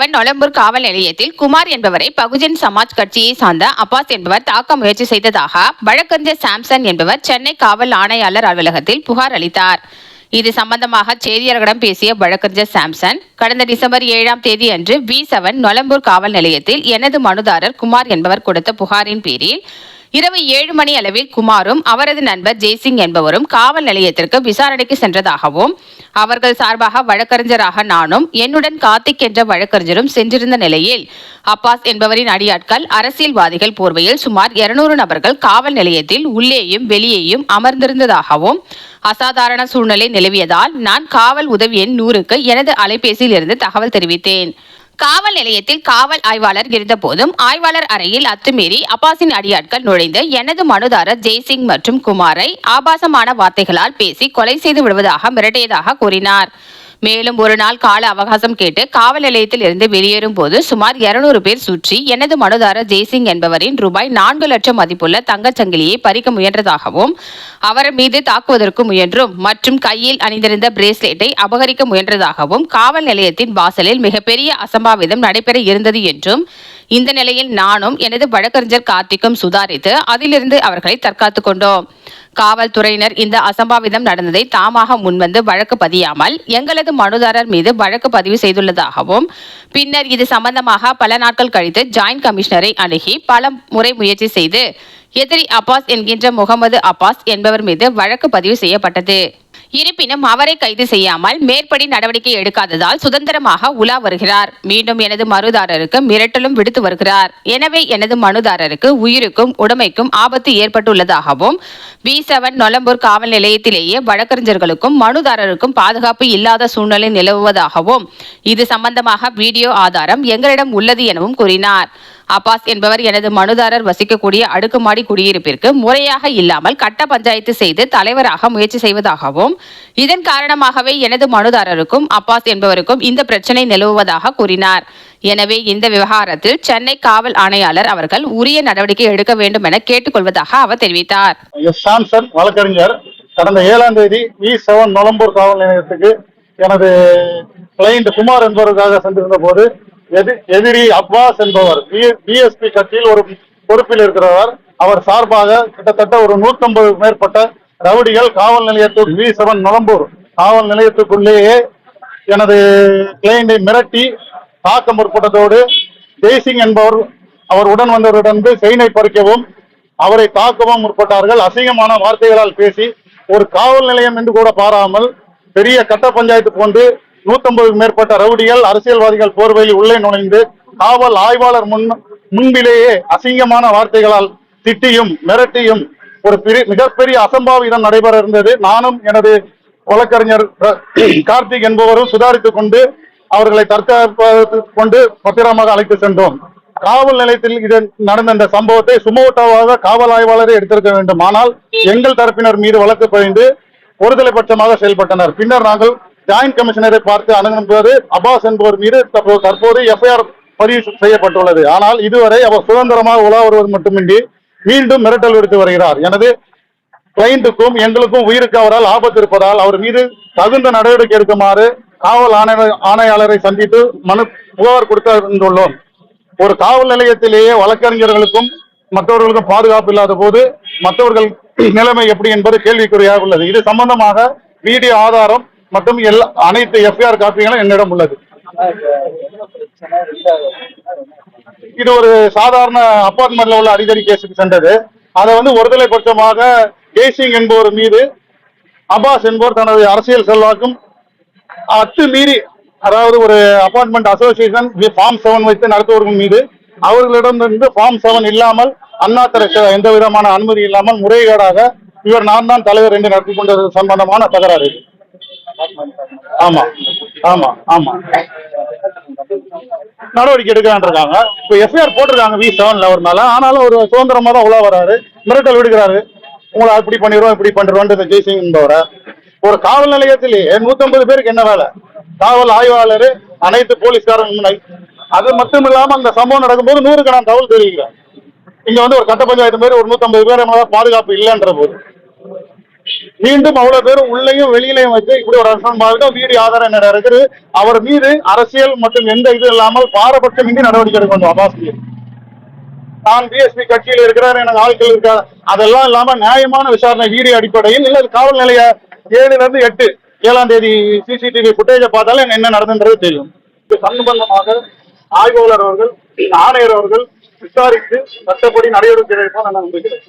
Seven Nolambur காவல் நிலையத்தில் குமார் என்பவரை பகுஜன் சமாஜ் கட்சியை சார்ந்த அப்பாஸ் என்பவர் தாக்க முயற்சி செய்ததாக வழக்கறிஞர் சாம்சன் என்பவர் சென்னை காவல் ஆணையாளர் அலுவலகத்தில் புகார் அளித்தார். இது சம்பந்தமாக செய்தியாளர்களிடம் பேசிய வழக்கறிஞர் சாம்சன் கடந்த டிசம்பர் ஏழாம் தேதி அன்று வி செவன் நொலம்பூர் காவல் நிலையத்தில் எனது மனுதாரர் குமார் என்பவர் கொடுத்த புகாரின் பேரில் இரவு ஏழு மணி அளவில் குமாரும் அவரது நண்பர் ஜெய்சிங் என்பவரும் காவல் நிலையத்திற்கு விசாரணைக்கு சென்றதாகவும் அவர்கள் சார்பாக வழக்கறிஞராக நானும் என்னுடன் கார்த்திக் என்ற வழக்கறிஞரும் சென்றிருந்த நிலையில் அப்பாஸ் என்பவரின் அடியாட்கள் அரசியல்வாதிகள் போர்வையில் சுமார் இருநூறு நபர்கள் காவல் நிலையத்தில் உள்ளேயும் வெளியேயும் அமர்ந்திருந்ததாகவும் அசாதாரண சூழ்நிலை நிலவியதால் நான் காவல் உதவி எண் நூறுக்கு எனது அலைபேசியில் இருந்து தகவல் தெரிவித்தேன். காவல் நிலையத்தில் காவல் ஆய்வாளர் இருந்தபோதும் ஆய்வாளர் அறையில் அத்துமீறி அப்பாஸின் அடியாட்கள் நுழைந்து எனது மனுதாரர் ஜெய்சிங் மற்றும் குமாரை ஆபாசமான வார்த்தைகளால் பேசி கொலை செய்து விடுவதாக மிரட்டியதாக கூறினார். மேலும் ஒரு நாள் கால அவகாசம் கேட்டு காவல் நிலையத்தில் இருந்து வெளியேறும் போது சுமார் இருநூறு பேர் சுற்றி எனது மனுதாரர் ஜெய்சிங் என்பவரின் ரூபாய் நான்கு லட்சம் மதிப்புள்ள தங்கச் சங்கிலியை பறிக்க முயன்றதாகவும் அவர் மீது தாக்குவதற்கு முயன்றும் மற்றும் கையில் அணிந்திருந்த பிரேஸ்லெட்டை அபகரிக்க முயன்றதாகவும் காவல் நிலையத்தின் வாசலில் மிகப்பெரிய அசம்பாவிதம் நடைபெற இருந்தது என்றும் இந்த நிலையில் நானும் எனது வழக்கறிஞர் கார்த்திக்கும் சுதாரித்து அதிலிருந்து அவர்களை தற்காத்துக் கொண்டோம். காவல்துறையினர் இந்த அசம்பாவிதம் நடந்ததை தாமாக முன்வந்து வழக்கு பதியாமல் எங்களது மனுதாரர் மீது வழக்கு பதிவு செய்துள்ளதாகவும் பின்னர் இது சம்பந்தமாக பல நாட்கள் கழித்து ஜாயின்ட் கமிஷனரை அணுகி பல முறை முயற்சி செய்து எதிரி அப்பாஸ் என்கின்ற முகமது அப்பாஸ் என்பவர் மீது வழக்கு பதிவு செய்யப்பட்டது. இருப்பினும் அவரை கைது செய்யாமல் மேற்படி நடவடிக்கை எடுக்காததால் சுதந்திரமாக உலா வருகிறார். மீண்டும் எனது மனுதாரருக்கு மிரட்டலும் விடுத்து வருகிறார். எனவே எனது மனுதாரருக்கு உயிருக்கும் உடைமைக்கும் ஆபத்து ஏற்பட்டுள்ளதாகவும் வி செவன் நொலம்பூர் காவல் நிலையத்திலேயே வழக்கறிஞர்களுக்கும் மனுதாரருக்கும் பாதுகாப்பு இல்லாத சூழ்நிலை நிலவுவதாகவும் இது சம்பந்தமாக வீடியோ ஆதாரம் எங்களிடம் உள்ளது எனவும் கூறினார். அப்பாஸ் என்பவர் எனது மனுதாரர் வசிக்கக்கூடிய அடுக்குமாடி குடியிருப்பிற்கு முறையாக இல்லாமல் கட்ட பஞ்சாயத்து செய்து தலைவராக முயற்சி செய்வதாகவும் இதன் காரணமாகவே எனது மனுதாரருக்கும் அப்பாஸ் என்பவருக்கும் இந்த பிரச்சனை நிலவுவதாக கூறினார். எனவே இந்த விவகாரத்தில் சென்னை காவல் ஆணையாளர் அவர்கள் உரிய நடவடிக்கை எடுக்க வேண்டும் என கேட்டுக்கொள்வதாக அவர் தெரிவித்தார். வழக்கறிஞர். கடந்த ஏழாம் தேதி வி செவன் நொலம்பூர் காவல் நிலையத்துக்கு எனது கிளைண்ட் குமார் என்பவருக்காக சென்றிருந்த போது எதிரி அப்பாஸ் என்பவர். பிஎஸ்பி கட்சியில் ஒரு பொறுப்பில் இருக்கிறவர். அவர் சார்பாக கிட்டத்தட்ட ஒரு நூற்றம்பது மேற்பட்ட ரவுடிகள் காவல் நிலையத்துக்கு வி செவன் நொலம்பூர் காவல் நிலையத்துக்குள்ளேயே எனது கிளைண்டை மிரட்டி தாக்க முற்பட்டதோடு ஜெய்சிங் என்பவர் அவர் உடன் வந்தவரிடம் செயினை பறிக்கவும் அவரை தாக்கவும் முற்பட்டார்கள். அசிங்கமான வார்த்தைகளால் பேசி ஒரு காவல் நிலையம் என்று கூட பாராமல் பெரிய கட்ட பஞ்சாயத்து போன்று நூத்தம்பதுக்கு மேற்பட்ட ரவுடிகள் அரசியல்வாதிகள் போர்வையில் உள்ளே நுழைந்து காவல் ஆய்வாளர் முன் முன்பிலேயே அசிங்கமான வார்த்தைகளால் திட்டியும் மிரட்டியும் ஒரு பெரிய மிகப்பெரிய அசம்பாவிதம் நடைபெற இருந்தது. நானும் எனது வழக்கறிஞர் கார்த்திக் என்பவரும் சுதாரித்துக் கொண்டு அவர்களை தற்காப்பு கொண்டு பத்திரமாக அழைத்து சென்றோம். காவல் நிலையத்தில் இது நடந்த இந்த சம்பவத்தை சுமோட்டோவாக காவல் ஆய்வாளரை எடுத்திருக்க வேண்டும். ஆனால் எங்கள் தரப்பினர் மீது வழக்கு பதிந்து ஒருதலை பட்சமாக செயல்பட்டனர். பின்னர் நாங்கள் ஜாயிண்ட் கமிஷனரை பார்த்து அணுகும் போது அபாஸ் என்பவர் மீது தற்போது தற்போது எஃப்ஐஆர் பதிவு செய்யப்பட்டுள்ளது. ஆனால் இதுவரை அவர் சுதந்திரமாக உலா வருவது மட்டுமின்றி மீண்டும் மிரட்டல் விடுத்து வருகிறார். எனது கிளைண்ட்டுக்கும் எங்களுக்கும் உயிருக்கு அவரால் ஆபத்து இருப்பதால் அவர் மீது தகுந்த நடவடிக்கை எடுக்குமாறு காவல் ஆணைய ஆணையாளரை சந்தித்து மனு புகார் கொடுத்துள்ளோம் ஒரு காவல் நிலையத்திலேயே வழக்கறிஞர்களுக்கும் மற்றவர்களுக்கும் பாதுகாப்பு இல்லாத போது மற்றவர்கள் நிலைமை எப்படி என்பது கேள்விக்குறியாக உள்ளது. இது சம்பந்தமாக வீடியோ ஆதாரம் மற்றும் எல்லா அனைத்து எஃப்ஐஆர் காப்பிகளும் என்னிடம் உள்ளது இது ஒரு சாதாரண அபார்ட்மெண்ட்ல உள்ள அடிக்கடி கேஸுக்கு சென்றது அதை வந்து ஒருதலை பட்சமாக கேசிங் என்பவர் மீது அப்பாஸ் என்பவர் தனது அரசியல் செல்வாக்கும் அத்து மீறி அதாவது ஒரு அபார்ட்மெண்ட் அசோசியேஷன் ஃபார்ம் செவன் வைத்து நடத்துவர்கள் மீது அவர்களிடமிருந்து ஃபார்ம் செவன் இல்லாமல் அண்ணா எந்த விதமான அனுமதி இல்லாமல் முறைகேடாக இவர் நான் தான் தலைவர் என்று நடத்தி கொண்டது சம்பந்தமான தகராறு இது. ஆமா ஆமா ஆமா. நடவடிக்கை எடுக்கலான் இருக்காங்க. இப்போ எஃப்ஐஆர் போட்டிருக்காங்க வி செவன்ல அவர் மேல. ஆனாலும் ஒரு சுதந்திரமா தான் உலா வராரு. மிரட்டல் விடுக்கிறாரு. உங்களை அப்படி பண்ணிடுவோம் இப்படி பண்ணிடுவோம் ஜெய்சிங் என்பவரை. ஒரு காவல் நிலையத்திலேயே நூத்தம்பது பேருக்கு என்ன வேலை? காவல் ஆய்வாளர் அனைத்து போலீஸ்காரங்க அது மட்டும் இல்லாம அந்த சம்பவம் நடக்கும்போது நூறுக்கணக்கான தகவல் தெரிவிக்கிறேன் இங்க வந்து ஒரு கட்ட பஞ்சாயத்து மாதிரி ஒரு நூத்தம்பது பேர் மேல பாதுகாப்பு இல்லைன்ற போது. மீண்டும் அவ்வளவு பேரும் உள்ளேயும் வெளியிலையும் வச்சு இப்படி ஒரு அரசாங்கம் பாருங்க வீடியோ ஆதாரம் என்ன இருக்குது. அவர் மீது அரசியல் மற்றும் எந்த இது இல்லாமல் பாரபட்சமின்றி நடவடிக்கை எடுக்க வேண்டும் அப்பாஸ் மீது நான் பிஎஸ்பி கட்சியில் இருக்கிறார் எனக்கு ஆட்கள் இருக்கார் அதெல்லாம் இல்லாம நியாயமான விசாரணை வீடியோ அடிப்படையில் இல்ல காவல் நிலைய ஏழுல இருந்து எட்டு ஏழாம் தேதி சிசிடிவி ஃபுட்டேஜை பார்த்தாலும் என்ன நடந்தது தெரியும். இது சம்பந்தமாக ஆய்வாளர் அவர்கள் ஆணையர் அவர்கள் விசாரித்து சட்டப்படி நடவடிக்கை எடுப்பான் நான் நம்புகிறேன்.